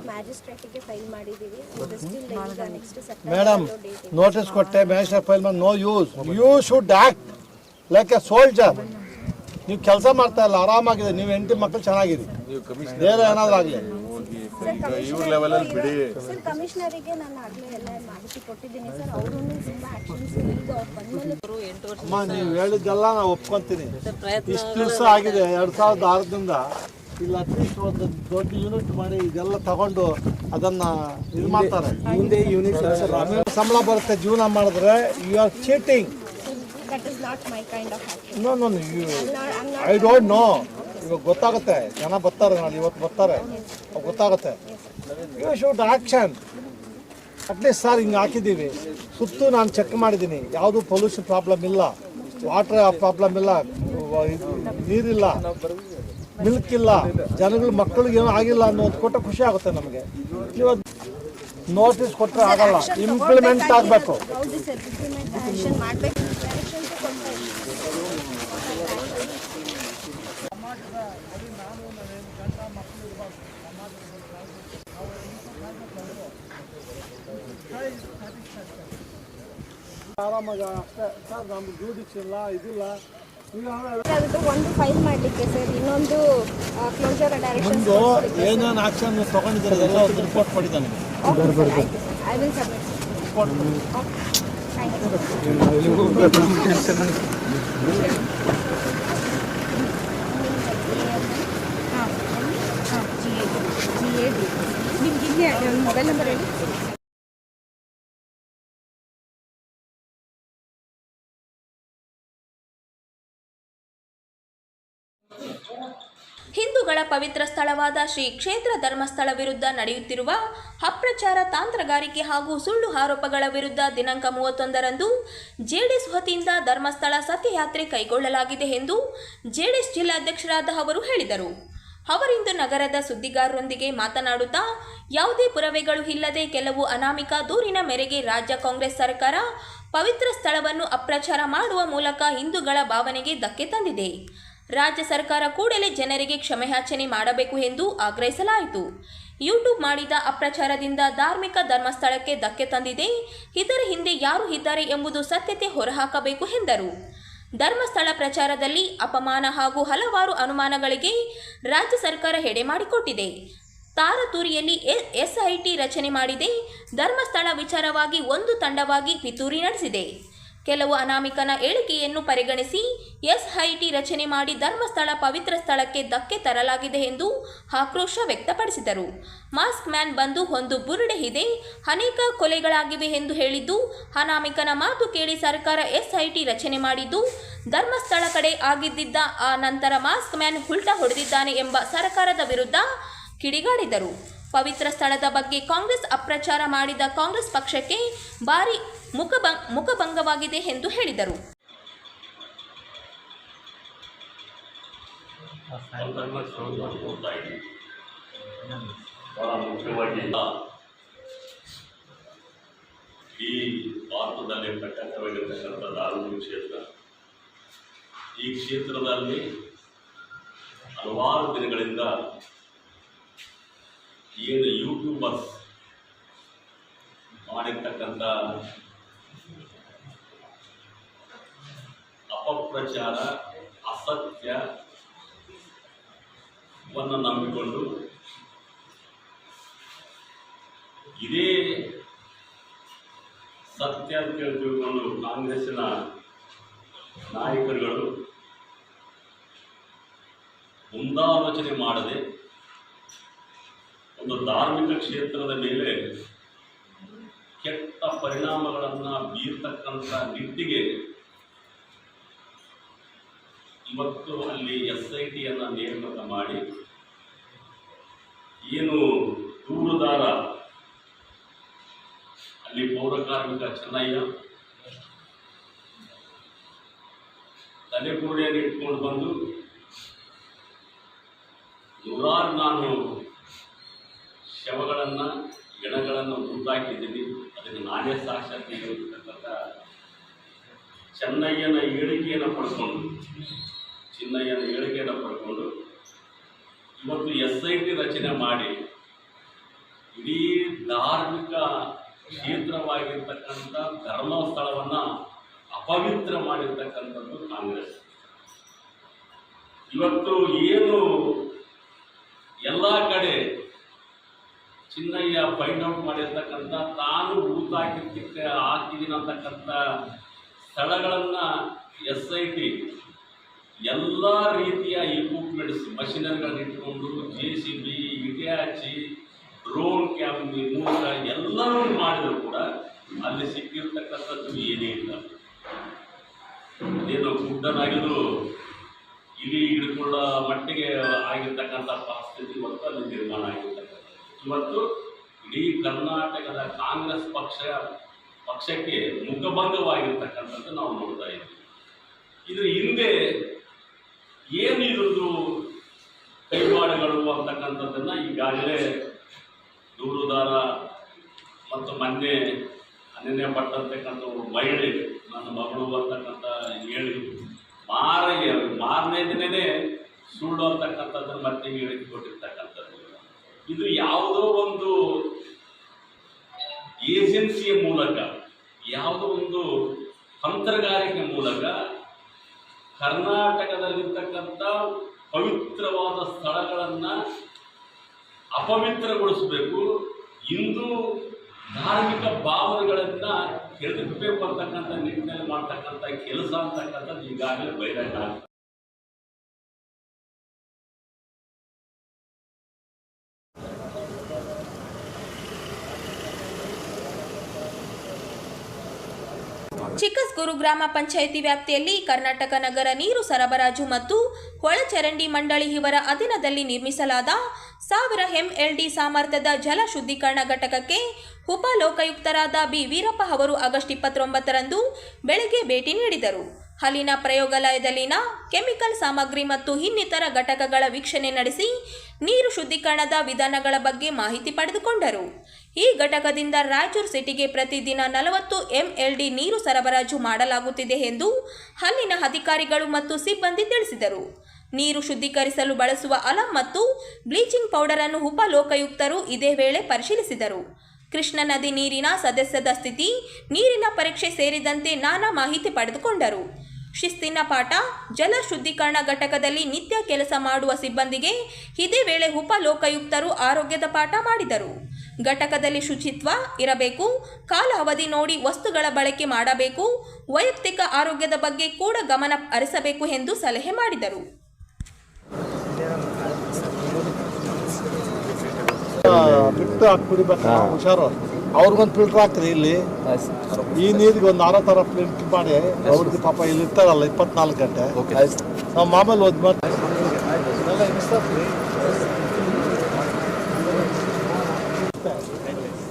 ಮ್ಯಾಜಿಸ್ಟ್ರೇಟಿಗೆ ಫೈಲ್ ಮಾಡಿದ್ದೀವಿ. ಸ್ಟಿಲ್ ಈಗ ನೆಕ್ಸ್ಟ್ ಮೇಡಮ್ ನೋಟಿಸ್ ಕೊಟ್ಟೆ ಮ್ಯಾಜಿಸ್ಟ್ರೇಟ್ ಫೈಲ್ ಮಾಡಿ no use you should act like a soldier ನೀವು ಕೆಲಸ ಮಾಡ್ತಾ ಇಲ್ಲ ಆರಾಮಾಗಿದೆ. ನೀವು ಹೆಂಡತಿ ಮಕ್ಕಳು ಚೆನ್ನಾಗಿದೆ ನೀವು ಕಮಿಷನ್ ಬೇರೆ ಏನಾದ್ರು ಆಗಲಿ. ಹೋಗಿ ಇವ್ರ ಲೆವೆಲಲ್ಲಿ ಬಿಡಿ. ಸರ್ ಕಮಿಷನರಿಗೆ ನಾನು ಆಗಲೇ ಎಲ್ಲ ಮಾಹಿತಿ ಕೊಟ್ಟಿದ್ದೀನಿ ಸರ್ ಅವರು ತುಂಬಾ ಆಕ್ಷನ್ಸ್ ಈಗ ಅವ್ರು ಬಂದ್ಮೇಲೆ ಎಂಟು ವರ್ಷ ಅಮ್ಮ ನೀವು ಹೇಳಿದ್ದೆಲ್ಲ ನಾವು ಒಪ್ಕೊಂತೀನಿ. ಇಷ್ಟು ದಿವಸ ಆಗಿದೆ ಎರಡು ಸಾವಿರದ ಆರರಿಂದ. ಇಲ್ಲ ಅಟ್ಲೀಸ್ಟ್ ಒಂದು ದೊಡ್ಡ ಯೂನಿಟ್ ಮಾಡಿ ಇದೆಲ್ಲ ತಗೊಂಡು ಅದನ್ನ ಇದು ಮಾಡ್ತಾರೆ. ಮುಂದೆ ಯೂನಿಟ್ ಸಂಬಳ ಬರುತ್ತೆ ಜೀವನ ಮಾಡಿದ್ರೆ you are cheating no no I don't know ಇವಾಗ ಗೊತ್ತಾಗುತ್ತೆ. ಜನ ಬರ್ತಾರೆ ನಾಳೆ ಇವತ್ತು ಬರ್ತಾರೆ. ಅವಾಗ ಗೊತ್ತಾಗುತ್ತೆ. You should action at least sir ಹಿಂಗೆ ಹಾಕಿದ್ದೀವಿ. ಸುತ್ತು ನಾನು ಚೆಕ್ ಮಾಡಿದ್ದೀನಿ. ಯಾವುದು ಪೊಲ್ಯೂಷನ್ ಪ್ರಾಬ್ಲಮ್ ಇಲ್ಲ. ವಾಟರ್ ಪ್ರಾಬ್ಲಮ್ ಇಲ್ಲ. ನೀರಿಲ್ಲ. ಮಿಲ್ಕ್ ಇಲ್ಲ. ಜನಗಳು ಮಕ್ಕಳಿಗೆ ಏನೂ ಆಗಿಲ್ಲ ಅನ್ನೋದು ಕೊಟ್ಟರೆ ಖುಷಿ ಆಗುತ್ತೆ ನಮಗೆ. ಇವತ್ತು ನೋಟಿಸ್ ಕೊಟ್ಟರೆ ಆಗಲ್ಲ. ಇಂಪ್ಲಿಮೆಂಟ್ ಆಗಬೇಕು ಹೌದು ಸರ್ ಇಂಪ್ಲಿಮೆಂಟ್ ಆಕ್ಷನ್ ಮಾಡಬೇಕು ಡೈರೆಕ್ಷನ್ಸ್ ಕೊಡ್ತಾ ಇದ್ದೀನಿ ಆರಾಮಾಗಿ ಅಷ್ಟೇ. ಸರ್ ನಮ್ಗೆ ಡ್ಯೂಟಿಕ್ಸ್ ಇಲ್ಲ ಇದಿಲ್ಲ. ಈಗ ಅದು ಒಂದು ಫೈಲ್ ಮಾಡಲಿಕ್ಕೆ ಸರ್ ಇನ್ನೊಂದು ಕ್ಲೋಸರ್ ಡೈರೆಕ್ಷನ್ ಮುಂದು ಏನೇನು ಆಕ್ಷನ್ ತಗೊಂಡಿದ್ದಾರೆ ಎಲ್ಲ ಒಂದು ರಿಪೋರ್ಟ್ ಕೊಡಿ ನನಗೆ ಐ ವಿಲ್ ಸಬ್ಮಿಟ್ ರಿಪೋರ್ಟ್ ನಿಮ್ಗೆ ಇಲ್ಲೇ ಮೊಬೈಲ್ ನಂಬರ್ ಹೇಳಿ. ಹಿಂದೂಗಳ ಪವಿತ್ರ ಸ್ಥಳವಾದ ಶ್ರೀ ಕ್ಷೇತ್ರ ಧರ್ಮಸ್ಥಳ ವಿರುದ್ಧ ನಡೆಯುತ್ತಿರುವ ಅಪ್ರಚಾರ ತಾಂತ್ರಗಾರಿಕೆ ಹಾಗೂ ಸುಳ್ಳು ಆರೋಪಗಳ ವಿರುದ್ಧ ದಿನಾಂಕ ಮೂವತ್ತೊಂದರಂದು ಜೆಡಿಎಸ್ ವತಿಯಿಂದ ಧರ್ಮಸ್ಥಳ ಸತ್ಯಯಾತ್ರೆ ಕೈಗೊಳ್ಳಲಾಗಿದೆ ಎಂದು ಜೆಡಿಎಸ್ ಜಿಲ್ಲಾಧ್ಯಕ್ಷರಾದ ಅವರು ಹೇಳಿದರು. ಅವರಿಂದು ನಗರದ ಸುದ್ದಿಗಾರರೊಂದಿಗೆ ಮಾತನಾಡುತ್ತಾ, ಯಾವುದೇ ಪುರಾವೆಗಳು ಇಲ್ಲದೆ ಕೆಲವು ಅನಾಮಿಕ ದೂರಿನ ಮೇರೆಗೆ ರಾಜ್ಯ ಕಾಂಗ್ರೆಸ್ ಸರ್ಕಾರ ಪವಿತ್ರ ಸ್ಥಳವನ್ನು ಅಪ್ರಚಾರ ಮಾಡುವ ಮೂಲಕ ಹಿಂದೂಗಳ ಭಾವನೆಗೆ ಧಕ್ಕೆ ತಂದಿದೆ. ರಾಜ್ಯ ಸರ್ಕಾರ ಕೂಡಲೇ ಜನರಿಗೆ ಕ್ಷಮೆಯಾಚನೆ ಮಾಡಬೇಕು ಎಂದು ಆಗ್ರಹಿಸಲಾಯಿತು. ಯೂಟ್ಯೂಬ್ ಮಾಡಿದ ಅಪ್ರಚಾರದಿಂದ ಧಾರ್ಮಿಕ ಧರ್ಮಸ್ಥಳಕ್ಕೆ ಧಕ್ಕೆ ತಂದಿದೆ. ಇದರ ಹಿಂದೆ ಯಾರು ಇದ್ದಾರೆ ಎಂಬುದು ಸತ್ಯತೆ ಹೊರಹಾಕಬೇಕು ಎಂದರು. ಧರ್ಮಸ್ಥಳ ಪ್ರಚಾರದಲ್ಲಿ ಅಪಮಾನ ಹಾಗೂ ಹಲವಾರು ಅನುಮಾನಗಳಿಗೆ ರಾಜ್ಯ ಸರ್ಕಾರ ಹೆಡೆ ಮಾಡಿಕೊಟ್ಟಿದೆ. ತಾರತೂರಿಯಲ್ಲಿ ಎಸ್ಐಟಿ ರಚನೆ ಮಾಡಿದೆ. ಧರ್ಮಸ್ಥಳ ವಿಚಾರವಾಗಿ ಒಂದು ತಂಡವಾಗಿ ಪಿತೂರಿ ನಡೆಸಿದೆ. ಕೆಲವು ಅನಾಮಿಕನ ಹೇಳಿಕೆಯನ್ನು ಪರಿಗಣಿಸಿ ಎಸ್ಐಟಿ ರಚನೆ ಮಾಡಿ ಧರ್ಮಸ್ಥಳ ಪವಿತ್ರ ಸ್ಥಳಕ್ಕೆ ಧಕ್ಕೆ ತರಲಾಗಿದೆ ಎಂದು ಆಕ್ರೋಶ ವ್ಯಕ್ತಪಡಿಸಿದರು. ಮಾಸ್ಕ್ ಮ್ಯಾನ್ ಬಂದು ಒಂದು ಬುರುಡೆ ಇದೆ. ಅನೇಕ ಕೊಲೆಗಳಾಗಿವೆ ಎಂದು ಹೇಳಿದ್ದು, ಅನಾಮಿಕನ ಮಾತು ಕೇಳಿ ಸರ್ಕಾರ ಎಸ್ಐಟಿ ರಚನೆ ಮಾಡಿದ್ದು, ಧರ್ಮಸ್ಥಳ ಕಡೆ ಆಗಿದ್ದಿದ್ದ ಆ ನಂತರ ಮಾಸ್ಕ್ ಮ್ಯಾನ್ ಉಲ್ಟಾ ಹೊಡೆದಿದ್ದಾನೆ ಎಂಬ ಸರ್ಕಾರದ ವಿರುದ್ಧ ಕಿಡಿಗಾಡಿದರು. ಪವಿತ್ರ ಸ್ಥಳದ ಬಗ್ಗೆ ಕಾಂಗ್ರೆಸ್ ಅಪ್ರಚಾರ ಮಾಡಿದ ಕಾಂಗ್ರೆಸ್ ಪಕ್ಷಕ್ಕೆ ಭಾರಿ ಮುಖಭಂಗ ಮುಖಭಂಗವಾಗಿದೆ ಎಂದು ಹೇಳಿದರು. ಈ ಭಾರತದಲ್ಲಿ ಪ್ರಖ್ಯಾತವಾಗಿರ್ತಕ್ಕಂಥ ಧಾರ್ಮಿಕ ಕ್ಷೇತ್ರ. ಈ ಕ್ಷೇತ್ರದಲ್ಲಿ ಹಲವಾರು ದಿನಗಳಿಂದ ಏನು ಯೂಟ್ಯೂಬರ್ಸ್ ಮಾಡಿರ್ತಕ್ಕಂಥ ಅಪಪ್ರಚಾರ ಅಸತ್ಯವನ್ನು ನಂಬಿಕೊಂಡು ಇದೇ ಸತ್ಯ ಅಂತ ಹೇಳಿ ಕಾಂಗ್ರೆಸ್ಸಿನ ನಾಯಕರುಗಳು ಮುಂದಾಲೋಚನೆ ಮಾಡದೆ ಒಂದು ಧಾರ್ಮಿಕ ಕ್ಷೇತ್ರದ ಮೇಲೆ ಕೆಟ್ಟ ಪರಿಣಾಮಗಳನ್ನು ಬೀರ್ತಕ್ಕಂಥ ನಿಟ್ಟಿಗೆ ಇವತ್ತು ಅಲ್ಲಿ ಎಸ್ ಐ ಟಿಯನ್ನು ನೇಮಕ ಮಾಡಿ, ಏನು ದೂರುದಾರ ಅಲ್ಲಿ ಪೌರ ಕಾರ್ಮಿಕ ಚೆನ್ನಯ್ಯ ತಲೆಗೂಡೆಯನ್ನು ಇಟ್ಕೊಂಡು ಬಂದು, ನೂರಾರು ನಾನು ಶವಗಳನ್ನು, ಗಿಡಗಳನ್ನು ಮುಂದಾಕಿದ್ದೀನಿ ಅದಕ್ಕೆ ನಾನೇ ಸಾಕ್ಷಾತ್ ಚೆನ್ನಯ್ಯನ ಹೇಳಿಕೆಯನ್ನು ಪಡ್ಕೊಂಡು ಚಿನ್ನಯ್ಯನ ಹೇಳಿಕೆಯನ್ನು ಪಡ್ಕೊಂಡು ಇವತ್ತು ಎಸ್ ಐ ಟಿ ರಚನೆ ಮಾಡಿ ಇಡೀ ಧಾರ್ಮಿಕ ಕ್ಷೇತ್ರವಾಗಿರ್ತಕ್ಕಂಥ ಧರ್ಮಸ್ಥಳವನ್ನು ಅಪವಿತ್ರ ಮಾಡಿರ್ತಕ್ಕಂಥದ್ದು ಕಾಂಗ್ರೆಸ್. ಇವತ್ತು ಏನು ಎಲ್ಲ ಕಡೆ ಚಿನ್ನಯ್ಯ ಫೈಂಡ್ ಔಟ್ ಮಾಡಿರ್ತಕ್ಕಂಥ ತಾನು ಊತ ಹಾಕಿರ್ತಕ್ಕ ಹಾಕಿದ್ದೀನಿ ಅಂತಕ್ಕಂಥ ಸ್ಥಳಗಳನ್ನು ಎಸ್ ಐ ಟಿ ಎಲ್ಲ ರೀತಿಯ ಇಕ್ವಿಪ್ಮೆಂಟ್ಸ್ ಮಷಿನರಿಗಳನ್ನ ಇಟ್ಕೊಂಡು J C B Hitachi drone camera ಮೂಲಕ ಎಲ್ಲವೂ ಮಾಡಿದ್ರು ಕೂಡ ಅಲ್ಲಿ ಸಿಕ್ಕಿರ್ತಕ್ಕಂಥದ್ದು ಏನೇ ಇಲ್ಲ. ಅದೇನೋ ಗುಡ್ಡನಾಗಿದ್ರು ಇಲ್ಲಿ ಹಿಡ್ಕೊಳ್ಳೋ ಮಟ್ಟಿಗೆ ಆಗಿರ್ತಕ್ಕಂಥ ಪರಿಸ್ಥಿತಿ ಇವತ್ತು ಅಲ್ಲಿ ನಿರ್ಮಾಣ ಆಗಿರ್ತಕ್ಕಂಥ ಇವತ್ತು ಇಡೀ ಕರ್ನಾಟಕದ ಕಾಂಗ್ರೆಸ್ ಪಕ್ಷ, ಪಕ್ಷಕ್ಕೆ ಮುಖಭಂಗವಾಗಿರ್ತಕ್ಕಂಥದ್ದು ನಾವು ನೋಡ್ತಾ ಇದ್ದೀವಿ. ಇದ್ರ ಹಿಂದೆ ಏನು ಇರೋದು ಕೈವಾಡಗಳು ಅಂತಕ್ಕಂಥದ್ದನ್ನು ಈಗಾಗಲೇ ದೂರುದಾರ ಮತ್ತು ಮೊನ್ನೆ ಅನನ್ಯ ಪಟ್ಟಂತಕ್ಕಂಥ ಒಬ್ಬ ಮಹಿಳೆ, ನನ್ನ ಮಗಳು ಅಂತಕ್ಕಂಥ ಹೇಳಿ ಮಾರಿಗೆ ಮಾರನೇ ದಿನನೇ ಸುಳ್ಳು ಅಂತಕ್ಕಂಥದ್ದನ್ನು ಮತ್ತೆ ಹೇಳಿಕೆ ಕೊಟ್ಟಿರ್ತಕ್ಕಂಥದ್ದು ಇದು ಯಾವುದೋ ಒಂದು ಏಜೆನ್ಸಿಯ ಮೂಲಕ, ಯಾವುದೋ ಒಂದು ತಂತ್ರಗಾರಿಕೆ ಮೂಲಕ ಕರ್ನಾಟಕದಲ್ಲಿರ್ತಕ್ಕಂಥ ಪವಿತ್ರವಾದ ಸ್ಥಳಗಳನ್ನು ಅಪವಿತ್ರಗೊಳಿಸಬೇಕು ಹಿಂದೂ ಧಾರ್ಮಿಕ ಭಾವನೆಗಳನ್ನು ಕೆದಕಬೇಕು ಅಂತಕ್ಕಂಥ ನಿಟ್ಟಿನಲ್ಲಿ ಮಾಡ್ತಕ್ಕಂಥ ಕೆಲಸ ಅಂತಕ್ಕಂಥದ್ದು ಈಗಾಗಲೇ ಬಹಿರಂಗ. ಚಿಕ್ಕಸ್ಗೂರು ಗ್ರಾಮ ಪಂಚಾಯಿತಿ ವ್ಯಾಪ್ತಿಯಲ್ಲಿ ಕರ್ನಾಟಕ ನಗರ ನೀರು ಸರಬರಾಜು ಮತ್ತು ಒಳಚರಂಡಿ ಮಂಡಳಿ ಇವರ ಅಧೀನದಲ್ಲಿ ನಿರ್ಮಿಸಲಾದ ಸಾವಿರ ಎಂಎಲ್ಡಿ ಸಾಮರ್ಥ್ಯದ ಜಲ ಶುದ್ಧೀಕರಣ ಘಟಕಕ್ಕೆ ಉಪ ಲೋಕಾಯುಕ್ತರಾದ ಬಿ. ವೀರಪ್ಪ ಅವರು ಆಗಸ್ಟ್ ಇಪ್ಪತ್ತೊಂಬತ್ತರಂದು ಬೆಳಗ್ಗೆ ಭೇಟಿ ನೀಡಿದರು. ಅಲ್ಲಿನ ಪ್ರಯೋಗಾಲಯದಲ್ಲಿನ ಕೆಮಿಕಲ್ ಸಾಮಗ್ರಿ ಮತ್ತು ಇನ್ನಿತರ ಘಟಕಗಳ ವೀಕ್ಷಣೆ ನಡೆಸಿ ನೀರು ಶುದ್ಧೀಕರಣದ ವಿಧಾನಗಳ ಬಗ್ಗೆ ಮಾಹಿತಿ ಪಡೆದುಕೊಂಡರು. ಈ ಘಟಕದಿಂದ ರಾಯಚೂರು ಸಿಟಿಗೆ ಪ್ರತಿದಿನ ನಲವತ್ತು ಎಂಎಲ್ಡಿ ನೀರು ಸರಬರಾಜು ಮಾಡಲಾಗುತ್ತಿದೆ ಎಂದು ಅಲ್ಲಿನ ಅಧಿಕಾರಿಗಳು ಮತ್ತು ಸಿಬ್ಬಂದಿ ತಿಳಿಸಿದರು. ನೀರು ಶುದ್ಧೀಕರಿಸಲು ಬಳಸುವ ಅಲಂ ಮತ್ತು ಬ್ಲೀಚಿಂಗ್ ಪೌಡರ್ ಅನ್ನು ಉಪ ಲೋಕಾಯುಕ್ತರು ಇದೇ ವೇಳೆ ಪರಿಶೀಲಿಸಿದರು. ಕೃಷ್ಣ ನದಿ ನೀರಿನ ಸದಸ್ಯದ ಸ್ಥಿತಿ, ನೀರಿನ ಪರೀಕ್ಷೆ ಸೇರಿದಂತೆ ನಾನಾ ಮಾಹಿತಿ ಪಡೆದುಕೊಂಡರು. ಶಿಸ್ತಿನ ಪಾಠ, ಜಲ ಶುದ್ಧೀಕರಣ ಘಟಕದಲ್ಲಿ ನಿತ್ಯ ಕೆಲಸ ಮಾಡುವ ಸಿಬ್ಬಂದಿಗೆ ಇದೇ ವೇಳೆ ಉಪ ಲೋಕಾಯುಕ್ತರು ಆರೋಗ್ಯದ ಪಾಠ ಮಾಡಿದರು. ಘಟಕದಲ್ಲಿ ಶುಚಿತ್ವ ಇರಬೇಕು. ಕಾಲ ಅವಧಿ ನೋಡಿ ವಸ್ತುಗಳ ಬಳಕೆ ಮಾಡಬೇಕು. ವೈಯಕ್ತಿಕ ಆರೋಗ್ಯದ ಬಗ್ಗೆ ಕೂಡ ಗಮನ ಹರಿಸಬೇಕು ಎಂದು ಸಲಹೆ ಮಾಡಿದರು. ಅವ್ರಿಗೊಂದು ಫಿಲ್ಟರ್ ಹಾಕ್ರಿ ಇಲ್ಲಿ. ಈ ನೀರಿಗೆ ಒಂದು ಆರೋ ಥರ ಫಿಲ್ಟರ್ ಮಾಡಿ ಅವ್ರಿಗೆ ಪಾಪ ಇಲ್ಲಿ ಇರ್ತಾರಲ್ಲ ಇಪ್ಪತ್ನಾಲ್ಕು ಗಂಟೆ. ನಾವು ಒಂದು ಓದ್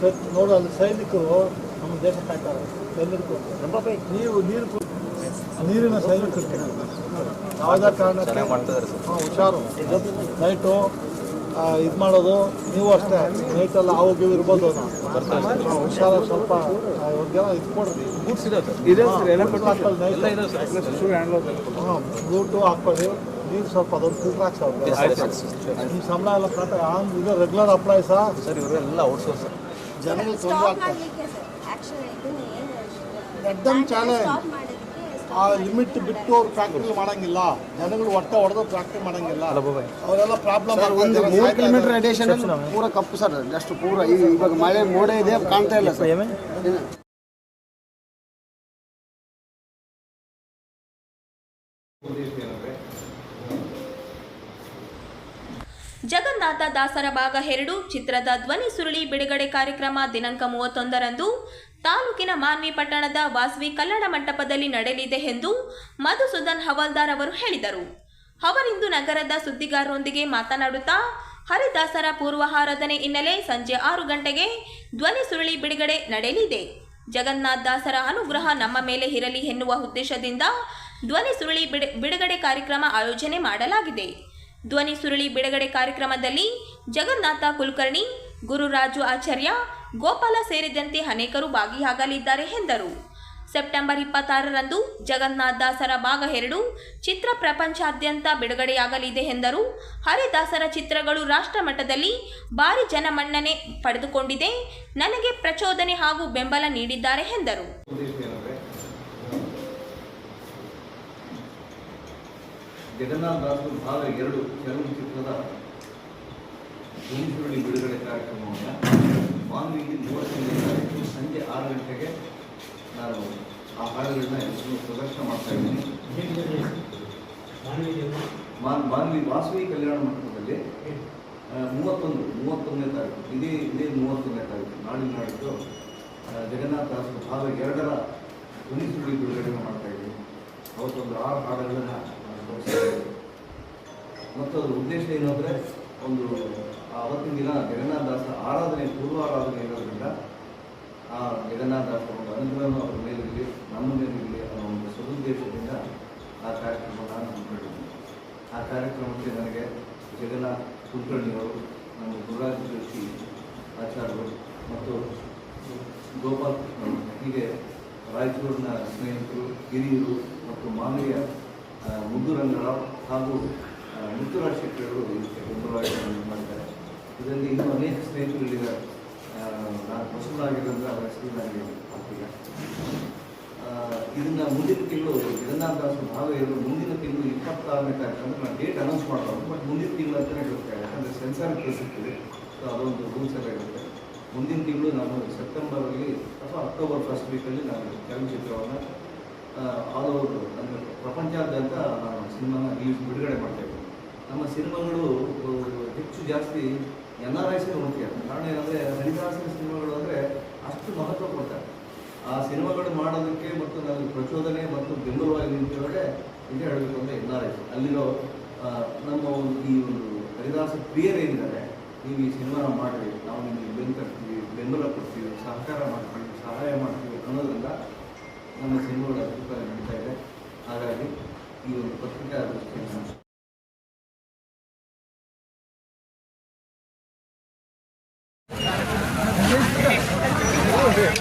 ಮಾಡಿ ನೋಡು ಅಲ್ಲಿ ಸೈನಿಕರು ನಮ್ಮ ದೇಶ ಕಾಯ್ತಾರೆ ಸೈನಿಕರು ನೀವು ನೀರು ನೀರಿನ ನೀರಿನ ಸೈನಿಕರು ಯಾವುದೇ ಕಾರಣಕ್ಕೆ? ಹಾಂ ಹುಷಾರು. ನೈಟು ಇದು ಮಾಡೋದು ನೀವು ಅಷ್ಟೇ. ನೈಟೆಲ್ಲ ಹಾವು ಗೀವು ಇರ್ಬೋದು ಹುಷಾರ ಸ್ವಲ್ಪ ಅವ್ರಿಗೆಲ್ಲ ಇದು ಕೊಡ್ರಿ. ಹಾಂ ಬೂಟು ಹಾಕ್ಕೊಳ್ಳಿ ನೀರು ಸ್ವಲ್ಪ ಅದೊಂದು ಫಿಲ್ಟರ್ ಹಾಕ್ಸಿ ಅವ್ರಿಗೆ. ನಿಮ್ಮ ಸಂಬಳ ಎಲ್ಲ ಕರೆಕ್ಟಾಗಿ ಆನ್ ಇದು ರೆಗ್ಯುಲರ್ ಅಪ್ಲೈಸಾ ಸರಿ ಸರ್ ಇವರೆಲ್ಲ ಔಟ್ಸೋರ್ಸ್ ಜನಗಳು ತೊಂದರೆ ಆಕ್ಷನ್ ಇದನ್ನ ಚಾಲೆ ಆ ಲಿಮಿಟ್ ಬಿಟ್ಟು ಅವ್ರು ಫ್ಯಾಕ್ಟ್ರಿ ಮಾಡಂಗಿಲ್ಲ. ಜನಗಳು ಹೊಟ್ಟೆ ಹೊಡೆದು ಫ್ಯಾಕ್ಟ್ರಿ ಮಾಡಂಗಿಲ್ಲ. ಅವರೆಲ್ಲ ಪ್ರಾಬ್ಲಮ್ ಒಂದು ಮೂರು ಕಿಲೋಮೀಟರ್ ರೇಡಿಯೇಷನ್ ಪೂರ ಕಪ್ಪು ಸರ್ ಜಸ್ಟ್ ಪೂರ ಈಗ ಇವಾಗ ಮಳೆ ಮೋಡ ಇದೆ ಕಾಣ್ತಾ ಇಲ್ಲ ಸರ್. ಜಗನ್ನಾಥ ದಾಸರ ಭಾಗ ಎರಡು, ಚಿತ್ರದ ಧ್ವನಿ ಸುರುಳಿ ಬಿಡುಗಡೆ ಕಾರ್ಯಕ್ರಮ ದಿನಾಂಕ ಮೂವತ್ತೊಂದರಂದು ತಾಲೂಕಿನ ಮಾನ್ವಿ ಪಟ್ಟಣದ ವಾಸವಿ ಕಲ್ಲಡ ಮಂಟಪದಲ್ಲಿ ನಡೆಯಲಿದೆ ಎಂದು ಮಧುಸೂದನ್ ಹವಾಲ್ದಾರ್ ಅವರು ಹೇಳಿದರು. ಅವರಿಂದು ನಗರದ ಸುದ್ದಿಗಾರರೊಂದಿಗೆ ಮಾತನಾಡುತ್ತಾ, ಹರಿದಾಸರ ಪೂರ್ವಾರಾಧನೆ ಹಿನ್ನೆಲೆ ಸಂಜೆ ಆರು ಗಂಟೆಗೆ ಧ್ವನಿ ಸುರುಳಿ ಬಿಡುಗಡೆ ನಡೆಯಲಿದೆ. ಜಗನ್ನಾಥ ದಾಸರ ಅನುಗ್ರಹ ನಮ್ಮ ಮೇಲೆ ಇರಲಿ ಎನ್ನುವ ಉದ್ದೇಶದಿಂದ ಧ್ವನಿ ಸುರುಳಿ ಬಿಡು, ಬಿಡುಗಡೆ ಕಾರ್ಯಕ್ರಮ ಆಯೋಜನೆ ಮಾಡಲಾಗಿದೆ. ಧ್ವನಿ ಸುರುಳಿ ಬಿಡುಗಡೆ ಕಾರ್ಯಕ್ರಮದಲ್ಲಿ ಜಗನ್ನಾಥ ಕುಲಕರ್ಣಿ, ಗುರುರಾಜು ಆಚಾರ್ಯ, ಗೋಪಾಲ ಸೇರಿದಂತೆ ಅನೇಕರು ಭಾಗಿಯಾಗಲಿದ್ದಾರೆ ಎಂದರು. ಸೆಪ್ಟೆಂಬರ್ ಇಪ್ಪತ್ತಾರರಂದು ಜಗನ್ನಾಥ ದಾಸರ ಭಾಗ ಎರಡು ಚಿತ್ರ ಪ್ರಪಂಚಾದ್ಯಂತ ಬಿಡುಗಡೆಯಾಗಲಿದೆ ಎಂದರು. ಹರಿದಾಸರ ಚಿತ್ರಗಳು ರಾಷ್ಟ್ರಮಟ್ಟದಲ್ಲಿ ಭಾರಿ ಜನಮನ್ನಣೆ ಪಡೆದುಕೊಂಡಿದೆ. ನನಗೆ ಪ್ರಚೋದನೆ ಹಾಗೂ ಬೆಂಬಲ ನೀಡಿದ್ದಾರೆ ಎಂದರು. ಜಗನ್ನಾಥ ದಾಸರು ಭಾಗ ಎರಡು ಚಲನಚಿತ್ರದ ಧ್ವನಿಸುರುಳಿ ಬಿಡುಗಡೆ ಕಾರ್ಯಕ್ರಮವನ್ನು ಮಾನ್ವಿಗೆ ಮೂವತ್ತನೇ ತಾರೀಕು ಸಂಜೆ ಆರು ಗಂಟೆಗೆ ನಾನು ಆ ಹಾಡುಗಳನ್ನ ಪ್ರದರ್ಶನ ಮಾಡ್ತಾ ಇದ್ದೀನಿ ಮಾನ್, ಮಾನ್ವಿ, ವಾಸವಿ ಕಲ್ಯಾಣ ಮಂಟಪದಲ್ಲಿ ಮೂವತ್ತೊಂದು, ಮೂವತ್ತೊಂದನೇ ತಾರೀಕು, ಇದೇ ಇದೇ ಮೂವತ್ತೊಂದನೇ ತಾರೀಕು, ನಾಡಿನ ನಾಡಿದ್ದು ಜಗನ್ನಾಥದಾಸರು ಜಗನ್ನಾಥ ದಾಸರು ಭಾಗ ಎರಡರ ಧ್ವನಿಸುರುಳಿ ಬಿಡುಗಡೆ ಮಾಡ್ತಾ ಇದ್ದೀನಿ ಅವತ್ತೊಂದು ಆರು ಹಾಡುಗಳನ್ನು. ಮತ್ತು ಅದರ ಉದ್ದೇಶ ಏನು ಅಂದರೆ ಒಂದು ಅವತ್ತಿನ ದಿನ ಜಗನ್ನಾಥದಾಸರ ಆರಾಧನೆ ಪೂರ್ವ ಆರಾಧನೆ ಇರೋದ್ರಿಂದ, ಆ, ಜಗನ್ನಾಥದಾಸ ಒಂದು ಅನುಗ್ರಹವನ್ನು ಅವರ ಮೇಲಿರಲಿ ನಮ್ಮ ಮೇಲಿರಲಿ ಅನ್ನೋ ಒಂದು ಸದುದ್ದೇಶದಿಂದ ಆ ಕಾರ್ಯಕ್ರಮವನ್ನು ನಾನು ಹಮ್ಮಿಕೊಂಡಿದ್ದೀನಿ ಆ ಕಾರ್ಯಕ್ರಮಕ್ಕೆ ನನಗೆ ಜಗನ್ನಾಥ್ ಕುಲಕರ್ಣಿಯವರು, ನಮ್ಮ ಗುರುರಾಜ್ ಜೋಶಿ ಆಚಾರ್ಯರು ಮತ್ತು ಗೋಪಾಲ್ ಹೀಗೆ ರಾಯಚೂರಿನ ಸ್ನೇಹಿತರು, ಹಿರಿಯರು ಮತ್ತು ಮಾನವೀಯ ಮುದ್ದುರಂಗರಾವ್ ಹಾಗೂ ಮುತ್ತುರಾಜ್ ಶೆಟ್ಟಿಯವರು ಇದಕ್ಕೆ ಬೆಂಬಲವಾಗಿ ಮಾಡ್ತಾರೆ ಇದರಲ್ಲಿ ಇನ್ನೂ ಅನೇಕ ಸ್ನೇಹಿತರುಗಳಿದ್ದಾರೆ. ಆ, ನಾನು ಹೊಸದಾಗಿರೋದ್ರಿಂದ ಅವರ ಹೆಸರು ನನಗೆ ಇದನ್ನು ಮುಂದಿನ ತಿಂಗಳು ಭಾವ ಭಾಗ ಎರಡು ಮುಂದಿನ ತಿಂಗಳು ಇಪ್ಪತ್ತಾರನೇ ತಾರೀಕು ಅಂದರೆ ನಾನು ಡೇಟ್ ಅನೌನ್ಸ್ ಮಾಡೋದು ಬಟ್ ಮುಂದಿನ ತಿಂಗಳು ಅಂತಲೇ ಹೇಳ್ತಾರೆ ಯಾಕಂದರೆ ಸೆನ್ಸಾರ್ ಕಳಿಸಿರ್ತೀವಿ ಸೊ ಅದೊಂದು ರೂಲ್ಸ್ ಎಲ್ಲ ಇರುತ್ತೆ. ಮುಂದಿನ ತಿಂಗಳು ನಾನು ಸೆಪ್ಟೆಂಬರಲ್ಲಿ ಅಥವಾ ಅಕ್ಟೋಬರ್ ಫಸ್ಟ್ ವೀಕಲ್ಲಿ ನಾನು ಚಲನಚಿತ್ರವನ್ನು ಆಲ್ ಓವರ್ ಅಂದರೆ ಪ್ರಪಂಚಾದ್ಯಂತ ನಾನು ಸಿನಿಮಾನ ರಿಲೀಸ್ ಬಿಡುಗಡೆ ಮಾಡ್ತಾ ಇದ್ದೀನಿ ನಮ್ಮ ಸಿನಿಮಾಗಳು ಹೆಚ್ಚು ಜಾಸ್ತಿ ಎನ್ ಆರ್ ಐಸೇ ಮುಖ್ಯ. ಕಾರಣ ಏನಂದರೆ ಹರಿದಾಸನ ಸಿನಿಮಾಗಳು ಅಂದರೆ ಅಷ್ಟು ಮಹತ್ವ ಕೊಡ್ತಾರೆ. ಆ ಸಿನಿಮಾಗಳು ಮಾಡೋದಕ್ಕೆ ಮತ್ತು ನನಗೆ ಪ್ರಚೋದನೆ ಮತ್ತು ಬೆಂಬಲವಾಗಿ ನಿಂತಿರೋದೆ ಇದೇ ಹೇಳಬೇಕು ಅಂದರೆ ಎನ್ ಆರ್ ಎಸ್ ಅಲ್ಲಿರೋ ನಮ್ಮ ಒಂದು ಈ ಒಂದು ಹರಿದಾಸ ಪ್ರಿಯರೇನಿದ್ದಾರೆ ನೀವು ಈ ಸಿನಿಮಾನ ಮಾಡಿರಿ, ನಾವು ನಿಮಗೆ ಬೆಂಬಲ ಕೊಡ್ತೀವಿ ಬೆಂಬಲ ಕೊಡ್ತೀವಿ, ಸಹಕಾರ ಮಾಡ್ತೀವಿ, ಸಹಾಯ ಮಾಡ್ತೀವಿ ಅನ್ನೋದ್ರಿಂದ ನಮ್ಮ ಸಿನಿಮಾಗಳ ಅಭಿಪ್ರಾಯ ನಡೀತಾ ಇದೆ. ಹಾಗಾಗಿ ಈ ಒಂದು ಪತ್ರಿಕಾ ದೃಷ್ಟಿಯಿಂದ Jangan